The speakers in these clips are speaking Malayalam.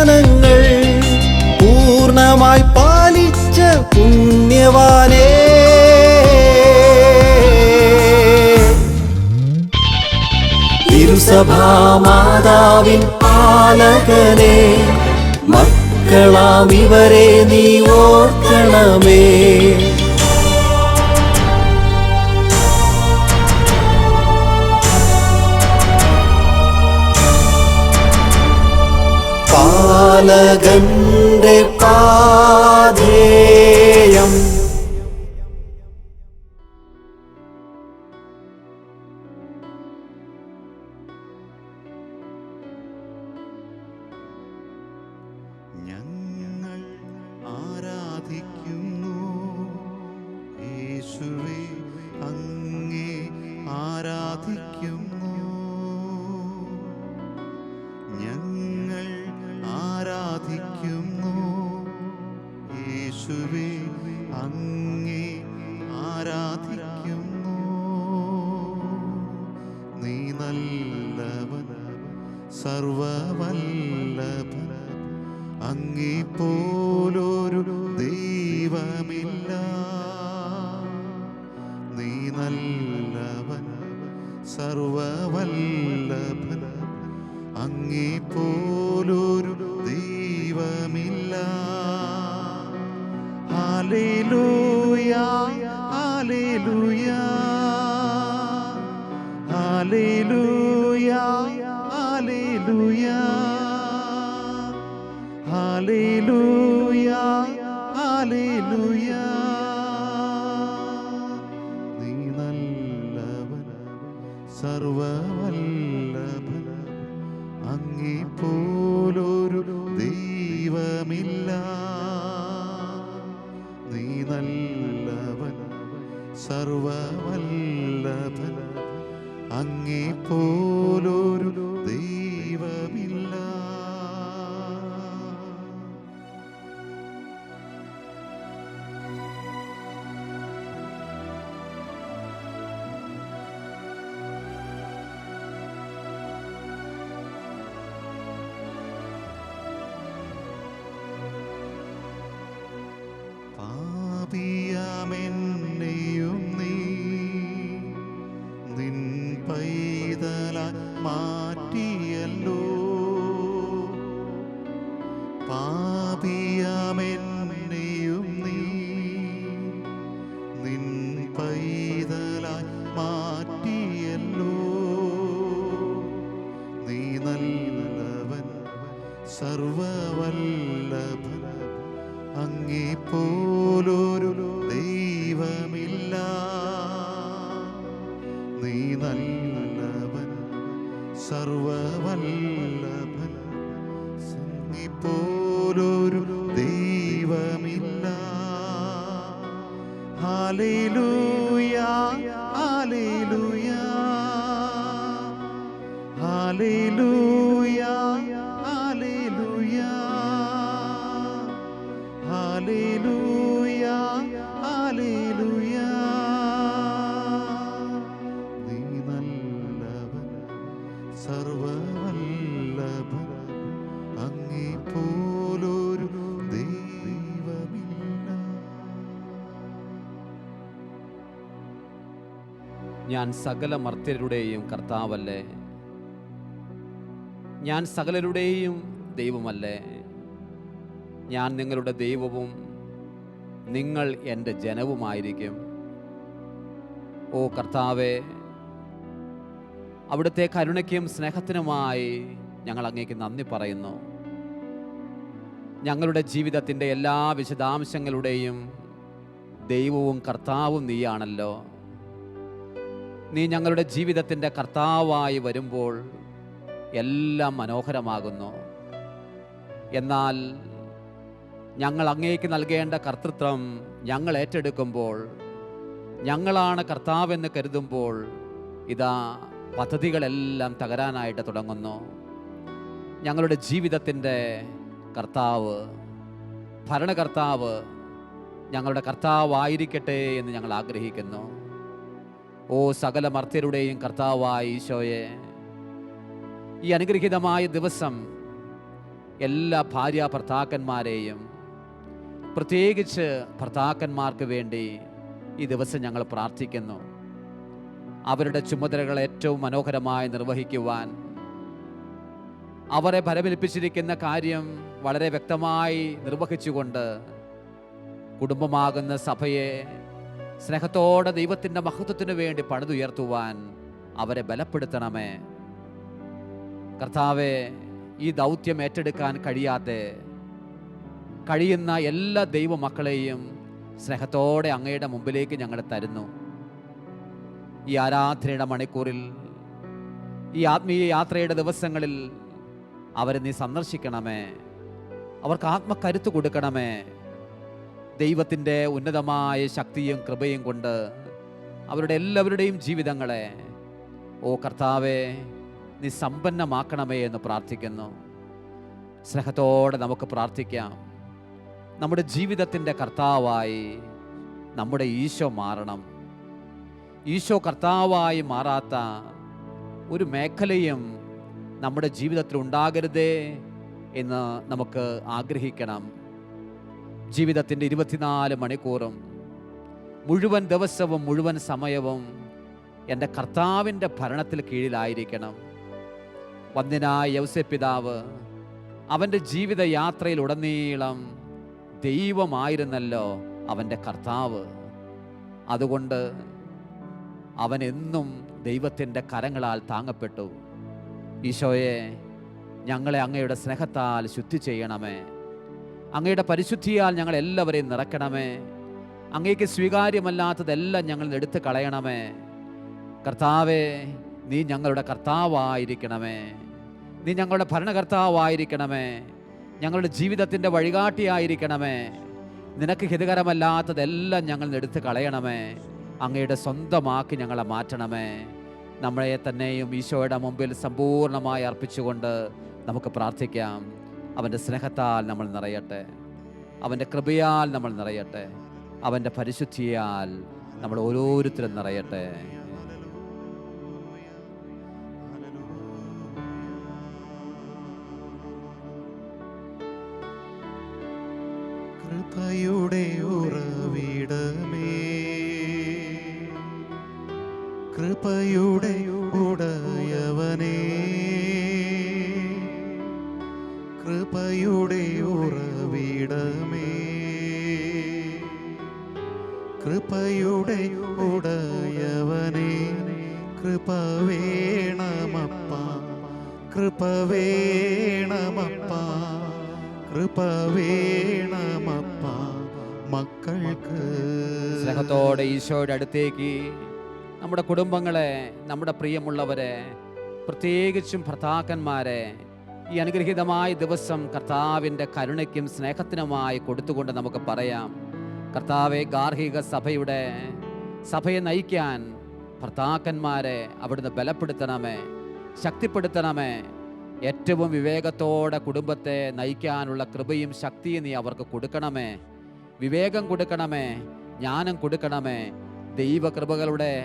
ദർശനങ്ങൾ പൂർണമായി പാലിച്ച പുണ്യവാനേ. തിരുസഭാമാതാവിൻ പാലകനെ മക്കളാം ഇവരെ നീ ഓർക്കണമേ പാലകന്റെ സർവവല്ലഭൻ അങ്ങിപ്പോലൊരു ദൈവമില്ല. നീ നല്ലവൻ സർവവല്ലഭ അങ്ങേ സർവവല്ലഭൻ അങ്ങേ പോലൊരു ദൈവമില്ല സർവവല്ലഭൻ അങ്ങേ ദൈവമില്ല. നീ നല്ലവൻ സർവവല്ലഭൻ അങ്ങേ പോലൊരു ദൈവമില്ല. Hallelujah hallelujah hallelujah. സകല മർത്യരുടെയും കർത്താവല്ലേ? ഞാൻ സകലരുടെയും ദൈവമല്ലേ? ഞാൻ നിങ്ങളുടെ ദൈവവും നിങ്ങൾ എന്റെ ജനവുമായിരിക്കും. ഓ കർത്താവേ അവിടുത്തെ കരുണയ്ക്കും സ്നേഹത്തിനുമായി ഞങ്ങൾ അങ്ങേക്ക് നന്ദി പറയുന്നു. ഞങ്ങളുടെ ജീവിതത്തിന്റെ എല്ലാ വിശദാംശങ്ങളുടെയും ദൈവവും കർത്താവും നീയാണല്ലോ. നീ ഞങ്ങളുടെ ജീവിതത്തിന്റെ കർത്താവായി വരുമ്പോൾ എല്ലാം മനോഹരമാകുന്നു. എന്നാൽ ഞങ്ങൾ അങ്ങേക്ക് നൽകേണ്ട കർത്തൃത്വം ഞങ്ങൾ ഏറ്റെടുക്കുമ്പോൾ ഞങ്ങളാണ് കർത്താവെന്ന് കരുതുമ്പോൾ ഇതാ പദ്ധതികളെല്ലാം തകരാനായിട്ട് തുടങ്ങുന്നു. ഞങ്ങളുടെ ജീവിതത്തിന്റെ കർത്താവ് ഭരണകർത്താവ് ഞങ്ങളുടെ കർത്താവായിരിക്കട്ടെ എന്ന് ഞങ്ങൾ ആഗ്രഹിക്കുന്നു. ഓ സകല മർത്യരുടെയും കർത്താവായ ഈശോയെ ഈ അനുഗ്രഹീതമായ ദിവസം എല്ലാ ഭാര്യ ഭർത്താക്കന്മാരെയും പ്രത്യേകിച്ച് ഭർത്താക്കന്മാർക്ക് വേണ്ടി ഈ ദിവസം ഞങ്ങൾ പ്രാർത്ഥിക്കുന്നു. അവരുടെ ചുമതലകൾ ഏറ്റവും മനോഹരമായി നിർവഹിക്കുവാൻ അവരെ ഫലമേൽപ്പിച്ചിരിക്കുന്ന കാര്യം വളരെ വ്യക്തമായി നിർവഹിച്ചുകൊണ്ട് കുടുംബമാകുന്ന സഭയെ സ്നേഹത്തോടെ ദൈവത്തിന്റെ മഹത്വത്തിന് വേണ്ടി പണിതുയർത്തുവാൻ അവരെ ബലപ്പെടുത്തണമേ. കർത്താവെ ഈ ദൗത്യം ഏറ്റെടുക്കാൻ കഴിയാതെ കഴിയുന്ന എല്ലാ ദൈവമക്കളെയും സ്നേഹത്തോടെ അങ്ങയുടെ മുമ്പിലേക്ക് ഞങ്ങൾ തരുന്നു. ഈ ആരാധനയുടെ മണിക്കൂറിൽ ഈ ആത്മീയ യാത്രയുടെ ദിവസങ്ങളിൽ അവരെ നീ സന്ദർശിക്കണമേ. അവർക്ക് ആത്മക്കരുത്ത് കൊടുക്കണമേ. ദൈവത്തിന്റെ ഉന്നതമായ ശക്തിയും കൃപയും കൊണ്ട് അവരുടെ എല്ലാവരുടെയും ജീവിതങ്ങളെ ഓ കർത്താവെ നീ സമ്പന്നമാക്കണമേ എന്ന് പ്രാർത്ഥിക്കുന്നു. സ്നേഹത്തോടെ നമുക്ക് പ്രാർത്ഥിക്കാം. നമ്മുടെ ജീവിതത്തിന്റെ കർത്താവായി നമ്മുടെ ഈശോ മാറണം. ഈശോ കർത്താവായി മാറാത്ത ഒരു മേഖലയും നമ്മുടെ ജീവിതത്തിൽ ഉണ്ടാകരുതേ എന്ന് നമുക്ക് ആഗ്രഹിക്കണം. ജീവിതത്തിന്റെ ഇരുപത്തിനാല് മണിക്കൂറും മുഴുവൻ ദിവസവും മുഴുവൻ സമയവും എന്റെ കർത്താവിന്റെ ഭരണത്തിൽ കീഴിലായിരിക്കണം. വന്ദനായ യൗസപിതാവ് അവന്റെ ജീവിത യാത്രയിൽ ഉടനീളം ദൈവമായിരുന്നല്ലോ അവന്റെ കർത്താവ്. അതുകൊണ്ട് അവൻ എന്നും ദൈവത്തിന്റെ കരങ്ങളാൽ താങ്ങപ്പെട്ടു. ഈശോയെ ഞങ്ങളെ അങ്ങയുടെ സ്നേഹത്താൽ ശുദ്ധി ചെയ്യണമേ. അങ്ങയുടെ പരിശുദ്ധിയാൽ ഞങ്ങൾ എല്ലാവരെയും നിറയ്ക്കണമേ അങ്ങേക്ക് സ്വീകാര്യമല്ലാത്തതെല്ലാം ഞങ്ങൾ എടുത്തു കളയണമേ. കർത്താവേ നീ ഞങ്ങളുടെ കർത്താവായിരിക്കണമേ. നീ ഞങ്ങളുടെ ഭരണകർത്താവായിരിക്കണമേ. ഞങ്ങളുടെ ജീവിതത്തിന്റെ വഴികാട്ടിയായിരിക്കണമേ. നിനക്ക് ഹിതകരമല്ലാത്തതെല്ലാം ഞങ്ങൾ എടുത്തു കളയണമേ. അങ്ങയുടെ സ്വന്തമാക്കി ഞങ്ങളെ മാറ്റണമേ. നമ്മളെ തന്നെയും ഈശോയുടെ മുമ്പിൽ സമ്പൂർണമായി അർപ്പിച്ചുകൊണ്ട് നമുക്ക് പ്രാർത്ഥിക്കാം. അവന്റെ സ്നേഹത്താൽ നമ്മൾ നിറയട്ടെ. അവന്റെ കൃപയാൽ നമ്മൾ നിറയട്ടെ. അവന്റെ പരിശുദ്ധിയാൽ നമ്മൾ ഓരോരുത്തരും നിറയട്ടെ. കൃപയുടെ ഉറവിടമേ. കൃപയുടെ കൃപ മക്കൾക്ക്. സ്നേഹത്തോടെ ഈശോയുടെ അടുത്തേക്ക് നമ്മുടെ കുടുംബങ്ങളെ നമ്മുടെ പ്രിയമുള്ളവരെ പ്രത്യേകിച്ചും ഭർത്താക്കന്മാരെ ഈ അനുഗ്രഹീതമായ ദിവസം കർത്താവിന്റെ കരുണയ്ക്കും സ്നേഹത്തിനുമായി കൊടുത്തുകൊണ്ട് നമുക്ക് പറയാം. കർത്താവെ ഗാർഹിക സഭയുടെ സഭയെ നയിക്കാൻ ഭർത്താക്കന്മാരെ അവിടുന്ന് ബലപ്പെടുത്തണമേ ശക്തിപ്പെടുത്തണമേ ഏറ്റവും വിവേകത്തോടെ കുടുംബത്തെ നയിക്കാനുള്ള കൃപയും ശക്തിയും നീ അവർക്ക് കൊടുക്കണമേ. വിവേകം കൊടുക്കണമേ ജ്ഞാനം കൊടുക്കണമേ. ദൈവകൃപകളുടെ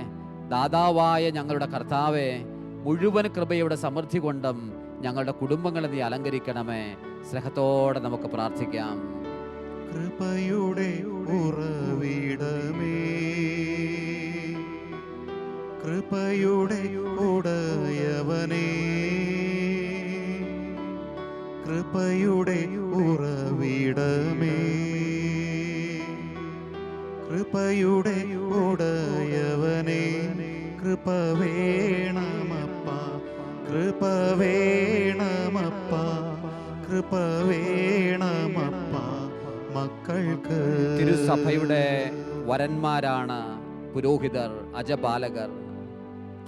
ദാതാവായ ഞങ്ങളുടെ കർത്താവെ മുഴുവൻ കൃപയുടെ സമൃദ്ധി കൊണ്ടും ഞങ്ങളുടെ കുടുംബങ്ങളെ നീ അലങ്കരിക്കണമേ. സ്നേഹത്തോടെ നമുക്ക് പ്രാർത്ഥിക്കാം. കൃപയുടെ കൃപയുടെ ഉടയവനേ. കൃപയുടെ ഉറവിടമേ. കൃപയുടെ ഉടയവനേ. കൃപ വേണമപ്പ. കൃപ വേണമപ്പ. കൃപ വേണമപ്പ. മക്കൾക്ക് തിരുസഭയുടെ വരന്മാരാണ് പുരോഹിതർ അജപാലകർ.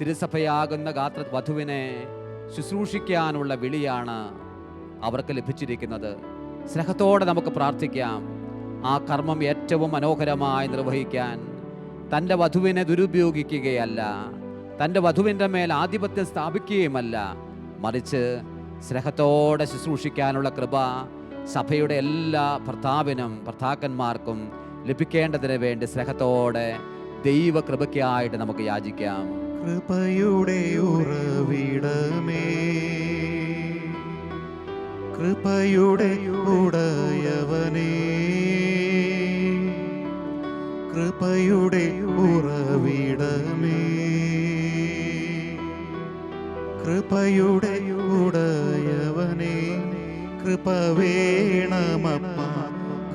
തിരുസഭയാകുന്ന ഗാത്ര വധുവിനെ ശുശ്രൂഷിക്കാനുള്ള വിളിയാണ് അവർക്ക് ലഭിച്ചിരിക്കുന്നത്. സ്നേഹത്തോടെ നമുക്ക് പ്രാർത്ഥിക്കാം. ആ കർമ്മം ഏറ്റവും മനോഹരമായി നിർവഹിക്കാൻ. തന്റെ വധുവിനെ ദുരുപയോഗിക്കുകയല്ല. തന്റെ വധുവിന്റെ മേൽ ആധിപത്യം സ്ഥാപിക്കുകയുമല്ല. മറിച്ച് സ്നേഹത്തോടെ ശുശ്രൂഷിക്കാനുള്ള കൃപ സഭയുടെ എല്ലാ ഭർത്താവിനും ഭർത്താക്കന്മാർക്കും ലഭിക്കേണ്ടതിന് വേണ്ടി സ്നേഹത്തോടെ ദൈവകൃപയ്ക്കായിട്ട് നമുക്ക് യാചിക്കാം. കൃപയുടെ ഉറവിടമേ. കൃപയുടെ ഉടയവനേ. കൃപയുടെ ഉറവിടമേ. കൃപയുടെ ഉടയവനേ. കൃപ വേണമപ്പ.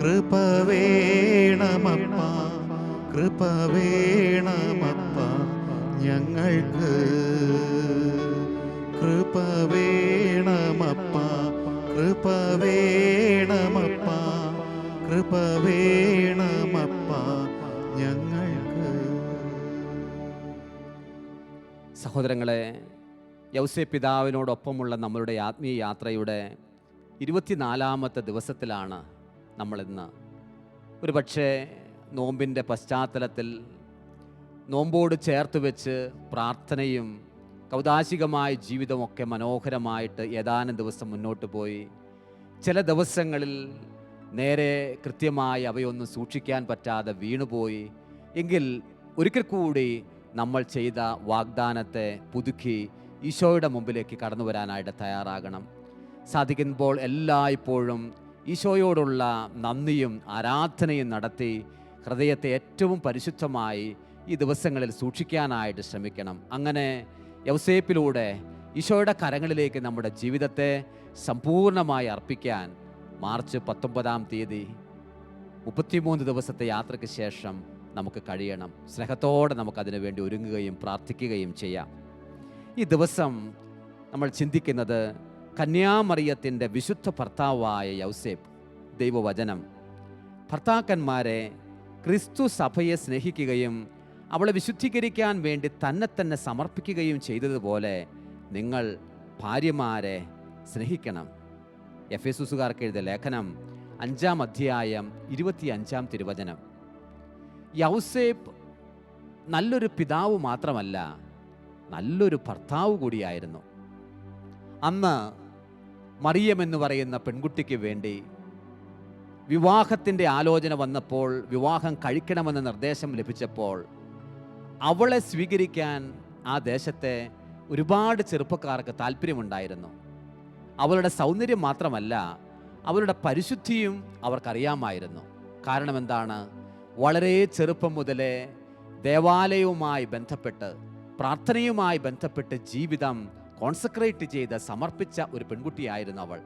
കൃപ വേണമപ്പ. കൃപ വേണമപ്പ. ഞങ്ങൾക്ക് കൃപ വേണമപ്പ. കൃപ വേണമപ്പ ഞങ്ങൾക്ക്. സഹോദരങ്ങളെ യൗസേ പിതാവിനോടൊപ്പമുള്ള നമ്മളുടെ ആത്മീയ യാത്രയുടെ ഇരുപത്തിനാലാമത്തെ ദിവസത്തിലാണ് നമ്മളിന്ന്. ഒരു പക്ഷേ നോമ്പിന്റെ പശ്ചാത്തലത്തിൽ നോമ്പോട് ചേർത്ത് വെച്ച് പ്രാർത്ഥനയും കൗതാശികമായ ജീവിതമൊക്കെ മനോഹരമായിട്ട് ഏതാനും ദിവസം മുന്നോട്ട് പോയി. ചില ദിവസങ്ങളിൽ നേരെ കൃത്യമായി അവയൊന്നും സൂക്ഷിക്കാൻ പറ്റാതെ വീണുപോയി. എങ്കിൽ ഒരിക്കൽ കൂടി നമ്മൾ ചെയ്ത വാഗ്ദാനത്തെ പുതുക്കി ഈശോയുടെ മുമ്പിലേക്ക് കടന്നു വരാനായിട്ട് തയ്യാറാകണം. സാധിക്കുമ്പോൾ എല്ലായ്പ്പോഴും ഈശോയോടുള്ള നന്ദിയും ആരാധനയും നടത്തി ഹൃദയത്തെ ഏറ്റവും പരിശുദ്ധമായി ഈ ദിവസങ്ങളിൽ സൂക്ഷിക്കാനായിട്ട് ശ്രമിക്കണം. അങ്ങനെ യവസേപ്പിലൂടെ ഈശോയുടെ കരങ്ങളിലേക്ക് നമ്മുടെ ജീവിതത്തെ സമ്പൂർണമായി അർപ്പിക്കാൻ മാർച്ച് പത്തൊമ്പതാം തീയതി മുപ്പത്തിമൂന്ന് ദിവസത്തെ യാത്രയ്ക്ക് ശേഷം നമുക്ക് കഴിയണം. സ്നേഹത്തോടെ നമുക്കതിനു വേണ്ടി ഒരുങ്ങുകയും പ്രാർത്ഥിക്കുകയും ചെയ്യാം. ഈ ദിവസം നമ്മൾ ചിന്തിക്കുന്നത് കന്യാമറിയത്തിന്റെ വിശുദ്ധ ഭർത്താവായ യൗസേപ്പ് ദൈവവചനം. ഭർത്താക്കന്മാരെ ക്രിസ്തു സഭയെ സ്നേഹിക്കുകയും അവളെ വിശുദ്ധീകരിക്കാൻ വേണ്ടി തന്നെ തന്നെ സമർപ്പിക്കുകയും ചെയ്തതുപോലെ നിങ്ങൾ ഭാര്യമാരെ സ്നേഹിക്കണം. എഫ് എസ് എസുകാർക്ക് എഴുതിയ ലേഖനം അഞ്ചാം അധ്യായം ഇരുപത്തി അഞ്ചാം തിരുവചനം. യൗസേപ്പ് നല്ലൊരു പിതാവ് മാത്രമല്ല നല്ലൊരു ഭർത്താവ് കൂടിയായിരുന്നു. അന്ന് മറിയം എന്ന് പറയുന്ന പെൺകുട്ടിക്ക് വേണ്ടി വിവാഹത്തിന്റെ ആലോചന വന്നപ്പോൾ വിവാഹം കഴിക്കണമെന്ന നിർദ്ദേശം ലഭിച്ചപ്പോൾ അവളെ സ്വീകരിക്കാൻ ആ ദേശത്തെ ഒരുപാട് ചെറുപ്പക്കാർക്ക് താല്പര്യമുണ്ടായിരുന്നു. അവളുടെ സൗന്ദര്യം മാത്രമല്ല അവളുടെ പരിശുദ്ധിയും അവർക്കറിയാമായിരുന്നു. കാരണം എന്താണ്? വളരെ ചെറുപ്പം മുതലേ ദേവാലയവുമായി ബന്ധപ്പെട്ട് പ്രാർത്ഥനയുമായി ബന്ധപ്പെട്ട് ജീവിതം കോൺസെൻട്രേറ്റ് ചെയ്ത് സമർപ്പിച്ച ഒരു പെൺകുട്ടിയായിരുന്നു അവൾ.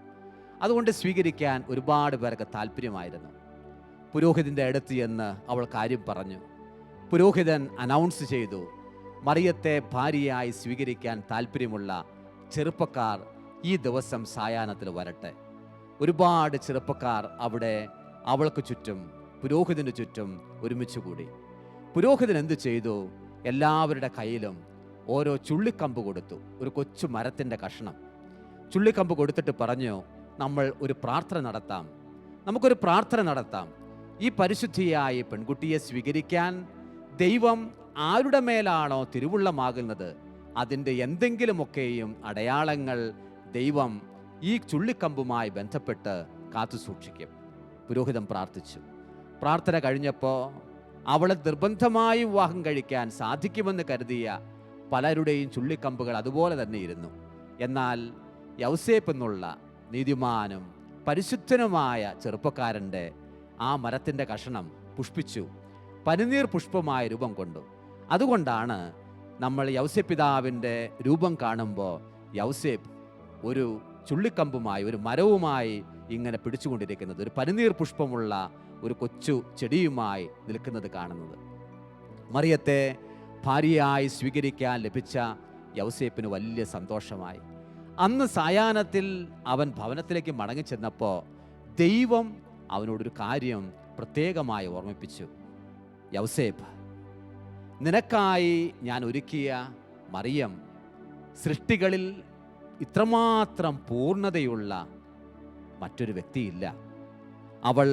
അതുകൊണ്ട് സ്വീകരിക്കാൻ ഒരുപാട് പേർക്ക് താല്പര്യമായിരുന്നു. പുരോഹിതിന്റെ അടുത്ത് എന്ന് അവൾ കാര്യം പറഞ്ഞു. പുരോഹിതൻ അനൗൺസ് ചെയ്തു. മറിയത്തെ ഭാര്യയായി സ്വീകരിക്കാൻ താല്പര്യമുള്ള ചെറുപ്പക്കാർ ഈ ദിവസം സായാഹ്നത്തിൽ വരട്ടെ. ഒരുപാട് ചെറുപ്പക്കാർ അവിടെ അവൾക്ക് ചുറ്റും പുരോഹിതന് ചുറ്റും ഒരുമിച്ച് കൂടി. പുരോഹിതൻ എന്തു ചെയ്തു? എല്ലാവരുടെ കയ്യിലും ഓരോ ചുള്ളിക്കമ്പ് കൊടുത്തു. ഒരു കൊച്ചു മരത്തിന്റെ കഷ്ണം. ചുള്ളിക്കമ്പ് കൊടുത്തിട്ട് പറഞ്ഞു നമ്മൾ ഒരു പ്രാർത്ഥന നടത്താം. നമുക്കൊരു പ്രാർത്ഥന നടത്താം. ഈ പരിശുദ്ധിയായി പെൺകുട്ടിയെ സ്വീകരിക്കാൻ ദൈവം ആരുടെ മേലാണോ തിരുവുള്ളമാകുന്നത്? അതിന്റെ എന്തെങ്കിലുമൊക്കെയും അടയാളങ്ങൾ ദൈവം ഈ ചുള്ളിക്കമ്പുമായി ബന്ധപ്പെട്ട് കാത്തു സൂക്ഷിക്കും. പുരോഹിതൻ പ്രാർത്ഥിച്ചു. പ്രാർത്ഥന കഴിഞ്ഞപ്പോൾ അവളെ നിർബന്ധമായി വിവാഹം കഴിക്കാൻ സാധിക്കുമെന്ന് കരുതിയ പലരുടെയും ചുള്ളിക്കമ്പുകൾ അതുപോലെ തന്നെ ഇരുന്നു. എന്നാൽ യൗസേപ്പ് എന്നുള്ള നീതിമാനും പരിശുദ്ധനുമായ ചെറുപ്പക്കാരന്റെ ആ മരത്തിന്റെ കഷണം പുഷ്പിച്ചു. പനിനീർ പുഷ്പമായ രൂപം കൊണ്ടു. അതുകൊണ്ടാണ് നമ്മൾ യൗസ്യപിതാവിന്റെ രൂപം കാണുമ്പോൾ യൗസേപ് ഒരു ചുള്ളിക്കമ്പുമായി ഒരു മരവുമായി ഇങ്ങനെ പിടിച്ചുകൊണ്ടിരിക്കുന്നത് ഒരു പനിനീർ പുഷ്പമുള്ള ഒരു കൊച്ചു ചെടിയുമായി നിൽക്കുന്നത് കാണുന്നത്. മറിയത്തെ ഭാര്യയായി സ്വീകരിക്കാൻ ലഭിച്ച യൗസേപ്പിന് വലിയ സന്തോഷമായി. അന്ന് സായാഹ്നത്തിൽ അവൻ ഭവനത്തിലേക്ക് മടങ്ങിച്ചെന്നപ്പോൾ ദൈവം അവനോടൊരു കാര്യം പ്രത്യേകമായി ഓർമ്മിപ്പിച്ചു. യൗസേപ്പ് നിനക്കായി ഞാൻ ഒരുക്കിയ മറിയം സൃഷ്ടികളിൽ ഇത്രമാത്രം പൂർണതയുള്ള മറ്റൊരു വ്യക്തിയില്ല. അവൾ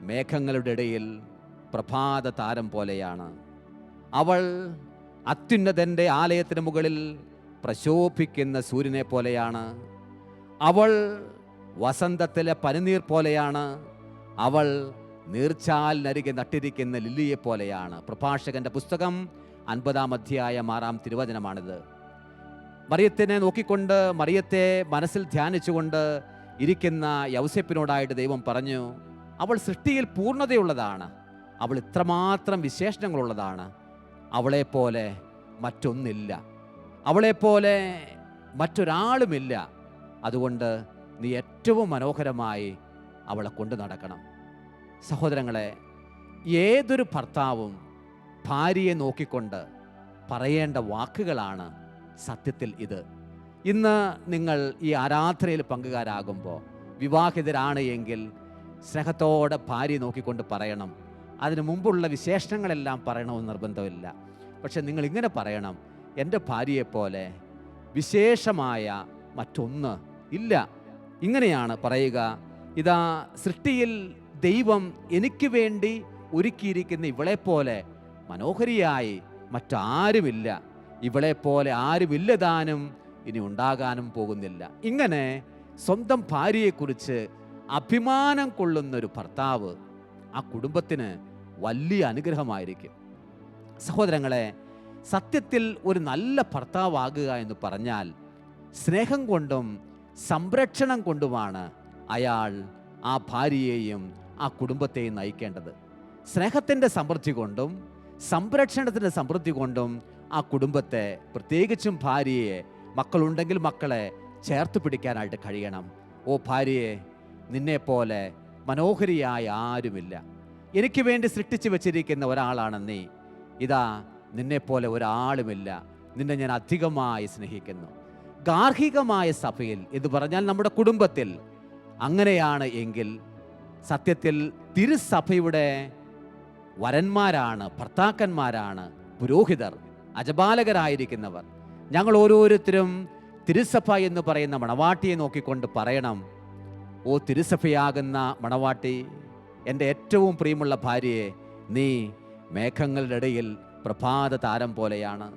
മേഘങ്ങളുടെ ഇടയിൽ പ്രഭാത താരം പോലെയാണ്. അവൾ അത്യുന്നതന്റെ ആലയത്തിന് മുകളിൽ പ്രശോഭിക്കുന്ന സൂര്യനെ പോലെയാണ്. അവൾ വസന്തത്തിലെ പനിനീർ പോലെയാണ്. അവൾ നീർച്ചാലിനരികെ നട്ടിരിക്കുന്ന ലില്ലിയെ പോലെയാണ്. പ്രഭാഷകന്റെ പുസ്തകം അൻപതാം അധ്യായം ആറാം തിരുവചനമാണിത്. മറിയത്തിനെ നോക്കിക്കൊണ്ട് മറിയത്തെ മനസ്സിൽ ധ്യാനിച്ചുകൊണ്ട് ഇരിക്കുന്ന യൗസെപ്പിനോടായിട്ട് ദൈവം പറഞ്ഞു അവൾ സൃഷ്ടിയിൽ പൂർണതയുള്ളതാണ്. അവൾ ഇത്രമാത്രം വിശേഷണങ്ങളുള്ളതാണ്. അവളെപ്പോലെ മറ്റൊന്നില്ല. അവളെപ്പോലെ മറ്റൊരാളുമില്ല. അതുകൊണ്ട് നീ ഏറ്റവും മനോഹരമായി അവളെ കൊണ്ടു നടക്കണം. സഹോദരങ്ങളെ ഏതൊരു ഭർത്താവും ഭാര്യയെ നോക്കിക്കൊണ്ട് പറയേണ്ട വാക്കുകളാണ് സത്യത്തിൽ ഇത്. ഇന്ന് നിങ്ങൾ ഈ ആരാധനയിൽ പങ്കുകാരാകുമ്പോൾ വിവാഹിതരാണ് എങ്കിൽ സ്നേഹത്തോടെ ഭാര്യ നോക്കിക്കൊണ്ട് പറയണം. അതിനു മുമ്പുള്ള വിശേഷണങ്ങളെല്ലാം പറയണമെന്ന് നിർബന്ധമില്ല. പക്ഷെ നിങ്ങൾ ഇങ്ങനെ പറയണം എന്റെ ഭാര്യയെപ്പോലെ വിശേഷമായ മറ്റൊന്ന് ഇല്ല. ഇങ്ങനെയാണ് പറയുക. ഇതാ സൃഷ്ടിയിൽ ദൈവം എനിക്ക് വേണ്ടി ഒരുക്കിയിരിക്കുന്ന ഇവളെപ്പോലെ മനോഹരിയായി മറ്റാരുമില്ല. ഇവളെപ്പോലെ ആരുമില്ലതാനും ഇനി ഉണ്ടാകാനും പോകുന്നില്ല. ഇങ്ങനെ സ്വന്തം ഭാര്യയെക്കുറിച്ച് അഭിമാനം കൊള്ളുന്ന ഒരു ഭർത്താവ് ആ കുടുംബത്തിന് വലിയ അനുഗ്രഹമായിരിക്കും. സഹോദരങ്ങളെ സത്യത്തിൽ ഒരു നല്ല ഭർത്താവാകുക എന്ന് പറഞ്ഞാൽ സ്നേഹം കൊണ്ടും സംരക്ഷണം കൊണ്ടുമാണ് അയാൾ ആ ഭാര്യയെയും ആ കുടുംബത്തെ നയിക്കേണ്ടത്. സ്നേഹത്തിന്റെ സമൃദ്ധി കൊണ്ടും സംരക്ഷണത്തിന്റെ സമൃദ്ധി കൊണ്ടും ആ കുടുംബത്തെ പ്രത്യേകിച്ചും ഭാര്യയെ മക്കളുണ്ടെങ്കിൽ മക്കളെ ചേർത്ത് പിടിക്കാനായിട്ട് കഴിയണം. ഓ ഭാര്യയെ നിന്നെപ്പോലെ മനോഹരിയായ ആരുമില്ല. എനിക്ക് വേണ്ടി സൃഷ്ടിച്ചു വെച്ചിരിക്കുന്ന ഒരാളാണ് നീ. ഇതാ നിന്നെപ്പോലെ ഒരാളുമില്ല. നിന്നെ ഞാൻ അധികമായി സ്നേഹിക്കുന്നു. ഗാർഹികമായ സഭയിൽ ഇത് പറഞ്ഞാൽ നമ്മുടെ കുടുംബത്തിൽ അങ്ങനെയാണ് എങ്കിൽ സത്യത്തിൽ തിരുസഭയുടെ വരന്മാരാണ് ഭർത്താക്കന്മാരാണ് പുരോഹിതർ അജപാലകരായിരിക്കുന്നവർ. ഞങ്ങൾ ഓരോരുത്തരും തിരുസഭ എന്ന് പറയുന്ന മണവാട്ടിയെ നോക്കിക്കൊണ്ട് പറയണം ഓ തിരുസഭയാകുന്ന മണവാട്ടി എന്റെ ഏറ്റവും പ്രിയമുള്ള ഭാര്യയെ നീ മേഘങ്ങളുടെ ഇടയിൽ പ്രഭാത താരം പോലെയാണ്.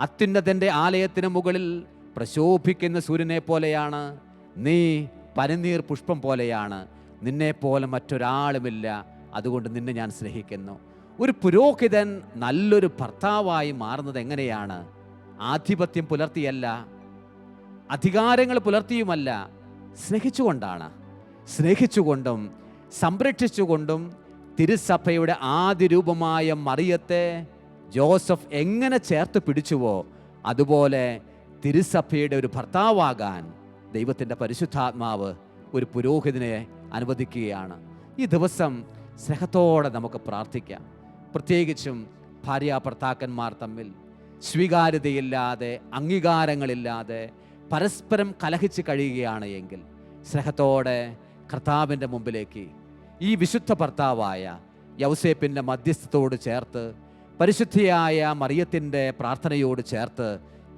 അത്യുന്നതന്റെ ആലയത്തിന് മുകളിൽ പ്രശോഭിക്കുന്ന സൂര്യനെ പോലെയാണ്. നീ പനിനീർ പുഷ്പം പോലെയാണ്. നിന്നെപ്പോലെ മറ്റൊരാളുമില്ല. അതുകൊണ്ട് നിന്നെ ഞാൻ സ്നേഹിക്കുന്നു. ഒരു പുരോഹിതൻ നല്ലൊരു ഭർത്താവായി മാറുന്നത് എങ്ങനെയാണ്? ആധിപത്യം പുലർത്തിയല്ല. അധികാരങ്ങൾ പുലർത്തിയുമല്ല. സ്നേഹിച്ചുകൊണ്ടാണ്. സ്നേഹിച്ചുകൊണ്ടും സംരക്ഷിച്ചുകൊണ്ടും തിരുസഭയുടെ ആദ്യ രൂപമായ മറിയത്തെ ജോസഫ് എങ്ങനെ ചേർത്ത് പിടിച്ചുവോ അതുപോലെ തിരുസഭയുടെ ഒരു ഭർത്താവാകാൻ ദൈവത്തിന്റെ പരിശുദ്ധാത്മാവ് ഒരു പുരോഹിതനെ അനുവദിക്കുകയാണ്. ഈ ദിവസം സ്നേഹത്തോടെ നമുക്ക് പ്രാർത്ഥിക്കാം. പ്രത്യേകിച്ചും ഭാര്യ ഭർത്താക്കന്മാർ തമ്മിൽ സ്വീകാര്യതയില്ലാതെ അംഗീകാരങ്ങളില്ലാതെ പരസ്പരം കലഹിച്ച് കഴിയുകയാണ് എങ്കിൽ സ്നേഹത്തോടെ കർത്താവിന്റെ മുമ്പിലേക്ക് ഈ വിശുദ്ധ ഭർത്താവായ യൗസേപ്പിന്റെ മധ്യസ്ഥത്തോട് ചേർത്ത് പരിശുദ്ധിയായ മറിയത്തിന്റെ പ്രാർത്ഥനയോട് ചേർത്ത്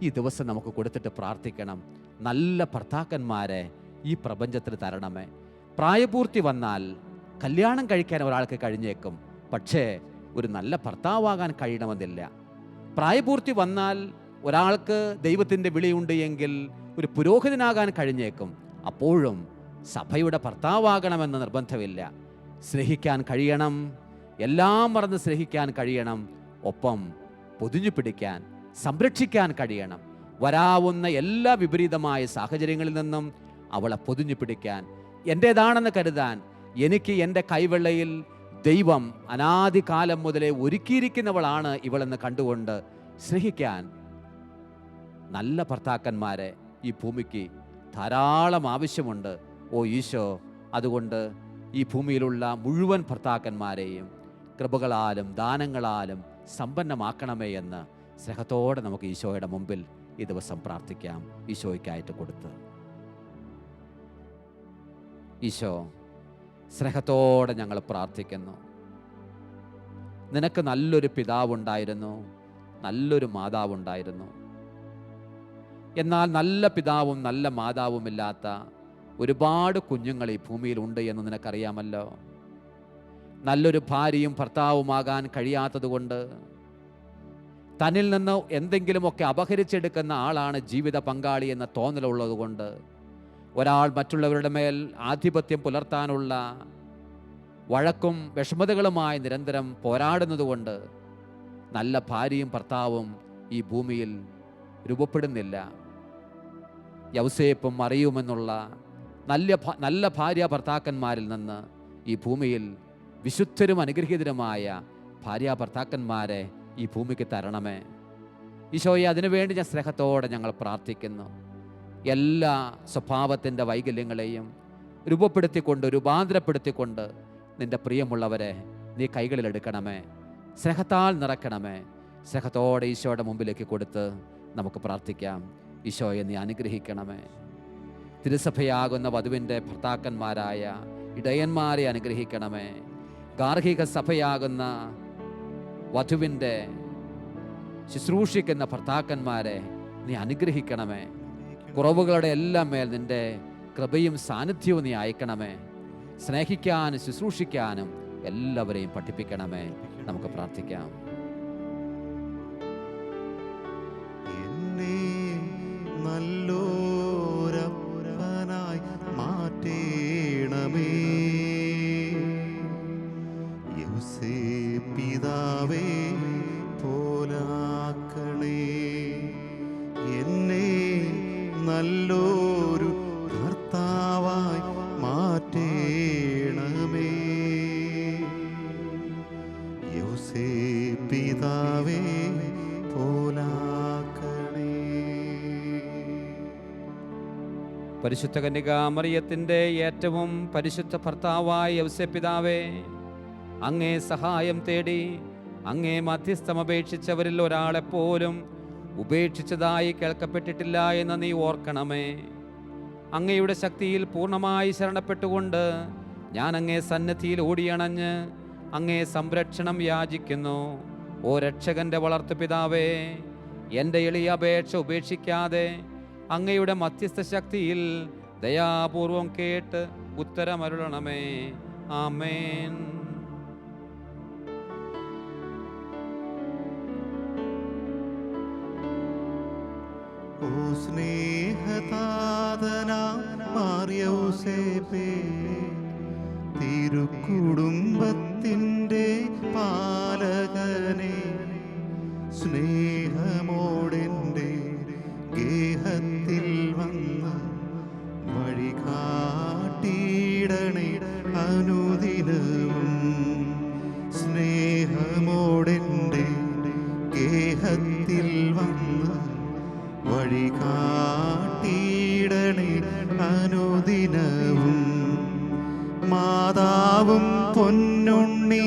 ഈ ദിവസം നമുക്ക് കൊടുത്തിട്ട് പ്രാർത്ഥിക്കണം. നല്ല ഭർത്താക്കന്മാരെ ഈ പ്രപഞ്ചത്തിന് തരണമേ. പ്രായപൂർത്തി വന്നാൽ കല്യാണം കഴിക്കാൻ ഒരാൾക്ക് കഴിഞ്ഞേക്കും. പക്ഷേ ഒരു നല്ല ഭർത്താവാകാൻ കഴിയണമെന്നില്ല. പ്രായപൂർത്തി വന്നാൽ ഒരാൾക്ക് ദൈവത്തിന്റെ വിളിയുണ്ട് എങ്കിൽ ഒരു പുരോഹിതനാകാൻ കഴിഞ്ഞേക്കും. അപ്പോഴും സഭയുടെ ഭർത്താവാകണമെന്ന നിർബന്ധമില്ല. സ്നേഹിക്കാൻ കഴിയണം. എല്ലാം മറന്ന് സ്നേഹിക്കാൻ കഴിയണം. ഒപ്പം പൊതിഞ്ഞു പിടിക്കാൻ സംരക്ഷിക്കാൻ കഴിയണം. വരാവുന്ന എല്ലാ വിപരീതമായ സാഹചര്യങ്ങളിൽ നിന്നും അവളെ പൊതിഞ്ഞു പിടിക്കാൻ എന്റേതാണെന്ന് കരുതാൻ എനിക്ക് എന്റെ കൈവെള്ളയിൽ ദൈവം അനാദികാലം മുതലേ ഒരുക്കിയിരിക്കുന്നവളാണ് ഇവളെന്ന് കണ്ടുകൊണ്ട് സ്നേഹിക്കാൻ നല്ല ഭർത്താക്കന്മാരെ ഈ ഭൂമിക്ക് ധാരാളം ആവശ്യമുണ്ട്. ഓ ഈശോ അതുകൊണ്ട് ഈ ഭൂമിയിലുള്ള മുഴുവൻ ഭർത്താക്കന്മാരെയും കൃപകളാലും ദാനങ്ങളാലും സമ്പന്നമാക്കണമേ എന്ന് സ്നേഹത്തോടെ നമുക്ക് ഈശോയുടെ മുമ്പിൽ ഈ ദിവസം പ്രാർത്ഥിക്കാം. ഈശോയ്ക്കായിട്ട് കൊടുത്ത് ഈശോ സ്നേഹത്തോടെ ഞങ്ങൾ പ്രാർത്ഥിക്കുന്നു. നിനക്ക് നല്ലൊരു പിതാവുണ്ടായിരുന്നു നല്ലൊരു മാതാവുണ്ടായിരുന്നു. എന്നാൽ നല്ല പിതാവും നല്ല മാതാവുമില്ലാത്ത ഒരുപാട് കുഞ്ഞുങ്ങൾ ഈ ഭൂമിയിൽ ഉണ്ട് എന്ന് നിനക്കറിയാമല്ലോ. നല്ലൊരു ഭാര്യയും ഭർത്താവുമാകാൻ കഴിയാത്തതുകൊണ്ട് തന്നിൽ നിന്ന് എന്തെങ്കിലുമൊക്കെ അപഹരിച്ചെടുക്കുന്ന ആളാണ് ജീവിത പങ്കാളി എന്ന തോന്നലുള്ളതുകൊണ്ട് ഒരാൾ മറ്റുള്ളവരുടെ മേൽ ആധിപത്യം പുലർത്താനുള്ള വഴക്കും വിഷമതകളുമായി നിരന്തരം പോരാടുന്നതുകൊണ്ട് നല്ല ഭാര്യയും ഭർത്താവും ഈ ഭൂമിയിൽ രൂപപ്പെടുന്നില്ല. യൗസേപ്പും അറിയുമെന്നുള്ള നല്ല നല്ല ഭാര്യ ഭർത്താക്കന്മാരിൽ നിന്ന് ഈ ഭൂമിയിൽ വിശുദ്ധരും അനുഗ്രഹീതരുമായ ഭാര്യ ഭർത്താക്കന്മാരെ ഈ ഭൂമിക്ക് തരണമേ. ഈശോയെ അതിനുവേണ്ടി ഞാൻ സ്നേഹത്തോടെ ഞങ്ങൾ പ്രാർത്ഥിക്കുന്നു. എല്ലാ സ്വഭാവത്തിന്റെ വൈകല്യങ്ങളെയും രൂപപ്പെടുത്തിക്കൊണ്ട് രൂപാന്തരപ്പെടുത്തിക്കൊണ്ട് നിന്റെ പ്രിയമുള്ളവരെ നീ കൈകളിലെടുക്കണമേ. സ്നേഹത്താൽ നിറക്കണമേ. സ്നേഹത്തോടെ ഈശോയുടെ മുമ്പിലേക്ക് കൊടുത്ത് നമുക്ക് പ്രാർത്ഥിക്കാം. ഈശോയെ നീ അനുഗ്രഹിക്കണമേ. തിരുസഭയാകുന്ന വധുവിന്റെ ഭർത്താക്കന്മാരായ ഇടയന്മാരെ അനുഗ്രഹിക്കണമേ. ഗാർഹിക സഭയാകുന്ന വധുവിന്റെ ശുശ്രൂഷിക്കുന്ന ഭർത്താക്കന്മാരെ നീ അനുഗ്രഹിക്കണമേ. കുറവുകളുടെ എല്ലാം മേൽ നിന്റെ കൃപയും സാന്നിധ്യവും നീ അയക്കണമേ. സ്നേഹിക്കാനും ശുശ്രൂഷിക്കാനും എല്ലാവരെയും പഠിപ്പിക്കണമേ. നമുക്ക് പ്രാർത്ഥിക്കാം. എന്നെ പരിശുദ്ധ കന്യക കന്യകാമറിയത്തിന്റെ ഏറ്റവും പരിശുദ്ധ ഭർത്താവായ യൗസപിതാവേ അങ്ങേ സഹായം തേടി അങ്ങേ മധ്യസ്ഥം അപേക്ഷിച്ചവരിൽ ഒരാളെപ്പോലും ഉപേക്ഷിച്ചതായി കേൾക്കപ്പെട്ടിട്ടില്ല എന്ന് നീ ഓർക്കണമേ. അങ്ങയുടെ ശക്തിയിൽ പൂർണമായി ശരണപ്പെട്ടുകൊണ്ട് ഞാൻ അങ്ങേ സന്നദ്ധിയിൽ ഓടിയണഞ്ഞ് അങ്ങേ സംരക്ഷണം യാചിക്കുന്നു. ഓ രക്ഷകന്റെ വളർത്തു പിതാവേ എന്റെ എളിയ അപേക്ഷ ഉപേക്ഷിക്കാതെ അങ്ങയുടെ മധ്യസ്ഥ ശക്തിയിൽ ദയാപൂർവം കേട്ട് ഉത്തരമരുളണമേ. ആമേൻ. ഓ തിരുക്കുടുംബത്തിന്റെ പാലകനെ സ്നേഹമോടെന്റെ ഗേഹത്തിൽ വന്ന് വഴി കാട്ടിയിടണേ അനുദിനവും സ്നേഹമോടെന്റെ ഗേഹത്തിൽ വന്ന് വഴി കാട്ടിയിടണേ അനുദിനവും മാതാവും പൊന്നുണ്ണി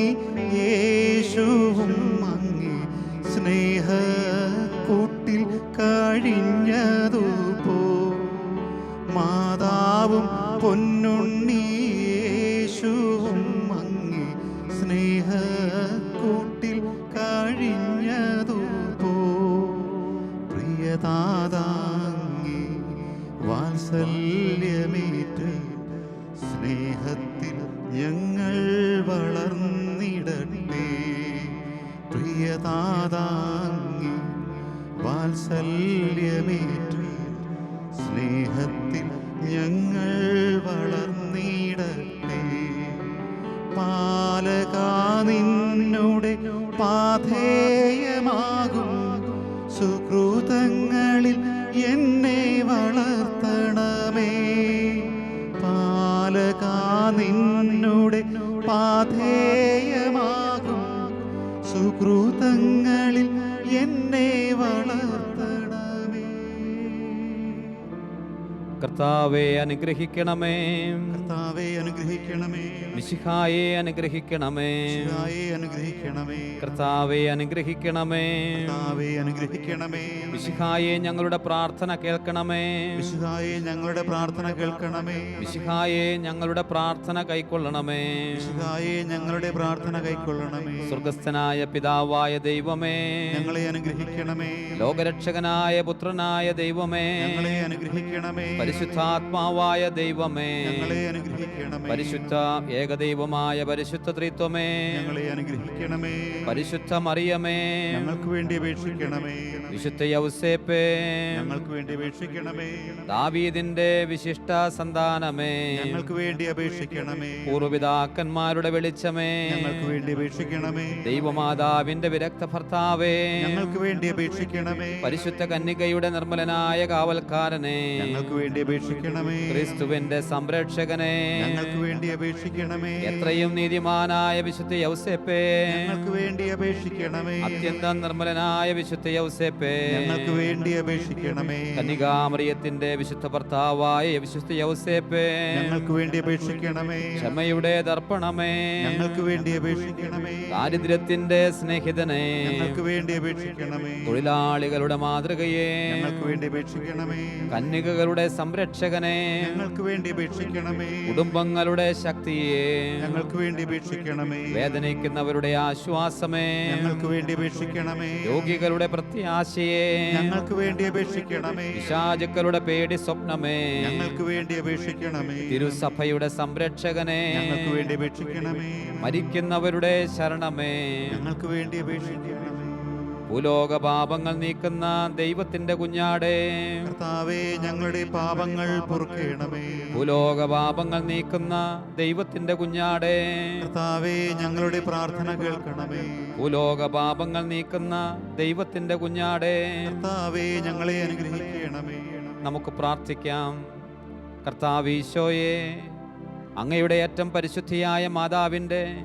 സുഹൃതങ്ങളിൽ എന്നെ വളർത്തണമേ. പാലകാ നിന്നുടെ പാധേയമാകും സുഹൃതങ്ങളിൽ എന്നെ വളർത്തണമേ. കർത്താവെ അനുഗ്രഹിക്കണമേ. കർത്താവെ അനുഗ്രഹിക്കണമേ. മിശിഹായെ അനുഗ്രഹിക്കണമേ. മിശിഹായെ അനുഗ്രഹിക്കണമേ. കർത്താവെ അനുഗ്രഹിക്കണമേ. കർത്താവെ അനുഗ്രഹിക്കണമേ. മിശിഹായെ ഞങ്ങളുടെ പ്രാർത്ഥന കേൾക്കണമേ. മിശിഹായെ ഞങ്ങളുടെ പ്രാർത്ഥന കേൾക്കണമേ. മിശിഹായെ ഞങ്ങളുടെ പ്രാർത്ഥന കൈക്കൊള്ളണമേ. മിശിഹായെ ഞങ്ങളുടെ പ്രാർത്ഥന കൈക്കൊള്ളണമേ. സ്വർഗസ്ഥനായ പിതാവായ ദൈവമേ. ഞങ്ങളെ അനുഗ്രഹിക്കണമേ. ലോകരക്ഷകനായ പുത്രനായ ദൈവമേ. ഞങ്ങളെ അനുഗ്രഹിക്കണമേ. പരിശുദ്ധാത്മാവായ ദൈവമേ. ഞങ്ങളെ അനുഗ്രഹിക്കണമേ. പരിശുദ്ധ ഏകദൈവമായ പരിശുദ്ധ ത്രിത്വമേ. ഞങ്ങളെ അനുഗ്രഹിക്കണമേ. പരിശുദ്ധ മറിയമേ. ഞങ്ങൾക്ക് വേണ്ടി അപേക്ഷിക്കണമേ. വിശുദ്ധ യൗസേപ്പേ. ഞങ്ങൾക്ക് വേണ്ടി അപേക്ഷിക്കണമേ. ദാവീദിന്റെ വിശിഷ്ട സന്താനമേ. ഞങ്ങൾക്ക് വേണ്ടി അപേക്ഷിക്കണമേ. പൂർവപിതാക്കന്മാരുടെ വെളിച്ചമേ. ഞങ്ങൾക്ക് വേണ്ടി അപേക്ഷിക്കണമേ. ദൈവമാതാവിന്റെ വിരക്ത ഭർത്താവേ ഞങ്ങൾക്ക് വേണ്ടി അപേക്ഷിക്കണമേ. പരിശുദ്ധ കന്യകയുടെ നിർമ്മലനായ കാവൽക്കാരനെ. ഞങ്ങൾക്ക് വേണ്ടി അപേക്ഷിക്കണമേ. ക്രിസ്തുവിന്റെ സംരക്ഷകനെ. ഞങ്ങൾക്ക് വേണ്ടി അപേക്ഷിക്കണമേ. എത്രയും നീതിമാനായ വിശുദ്ധ യൗസേപ്പേ. ഞങ്ങൾക്ക് വേണ്ടി അപേക്ഷിക്കണമേ. അത്യന്തം നിർമ്മലനായ വിശുദ്ധ യൗസേപ്പേ. ഞങ്ങൾക്ക് വേണ്ടി അപേക്ഷിക്കണമേ. കനികാമറിയത്തിന്റെ വിശുദ്ധ ഭർത്താവായ വിശുദ്ധ യൗസേപ്പേ. ഞങ്ങൾക്ക് വേണ്ടി അപേക്ഷിക്കണമേ. ക്ഷമയുടെ ദർപ്പണമേ. ഞങ്ങൾക്ക് വേണ്ടി അപേക്ഷിക്കണമേ. ദാരിദ്ര്യത്തിന്റെ സ്നേഹിതനെ. ഞങ്ങൾക്ക് വേണ്ടി അപേക്ഷിക്കണമേ. തൊഴിലാളികളുടെ മാതൃകയെ. ഞങ്ങൾക്ക് വേണ്ടി അപേക്ഷിക്കണമേ. കന്യകകളുടെ സംരക്ഷകനെ. ഞങ്ങൾക്ക് വേണ്ടി അപേക്ഷിക്കണമേ. കുടുംബങ്ങളുടെ ശക്തിയെ. ഞങ്ങൾക്ക് വേണ്ടി വീക്ഷിക്കണമേ വേദനിക്കുന്നവരുടെ ആശ്വാസമേ. ഞങ്ങൾക്ക് വേണ്ടി വീക്ഷിക്കണമേ രോഗികളുടെ പ്രത്യാശയെ. ഞങ്ങൾക്ക് വേണ്ടി അപേക്ഷിക്കണമേ. വിശാചുക്കളുടെ പേടി സ്വപ്നമേ. ഞങ്ങൾക്ക് വേണ്ടി അപേക്ഷിക്കണമേ. തിരുസഭയുടെ സംരക്ഷകനെ. ഞങ്ങൾക്ക് വേണ്ടി അപേക്ഷിക്കണമേ. മരിക്കുന്നവരുടെ ശരണമേ. ഞങ്ങൾക്ക് വേണ്ടി അപേക്ഷിക്കണമേ. ഭൂലോക പാപങ്ങൾ നീക്കുന്ന ദൈവത്തിന്റെ കുഞ്ഞാടേ. കർത്താവേ ഞങ്ങളുടെ പാപങ്ങൾ പൊറുക്കണമേ. ഭൂലോക പാപങ്ങൾ നീക്കുന്ന ദൈവത്തിന്റെ കുഞ്ഞാടേ. കർത്താവേ ഞങ്ങളുടെ പ്രാർത്ഥന കേൾക്കണമേ. ഭൂലോക പാപങ്ങൾ നീക്കുന്ന ദൈവത്തിന്റെ കുഞ്ഞാടേ. കർത്താവേ ഞങ്ങളെ അനുഗ്രഹിക്കണമേ. നമുക്ക് പ്രാർത്ഥിക്കാം. കർത്താവീശോയെ അങ്ങയുടെ ഏറ്റവും പരിശുദ്ധിയായ മാതാവിന്റെ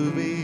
യേശുവേ അങ്ങേ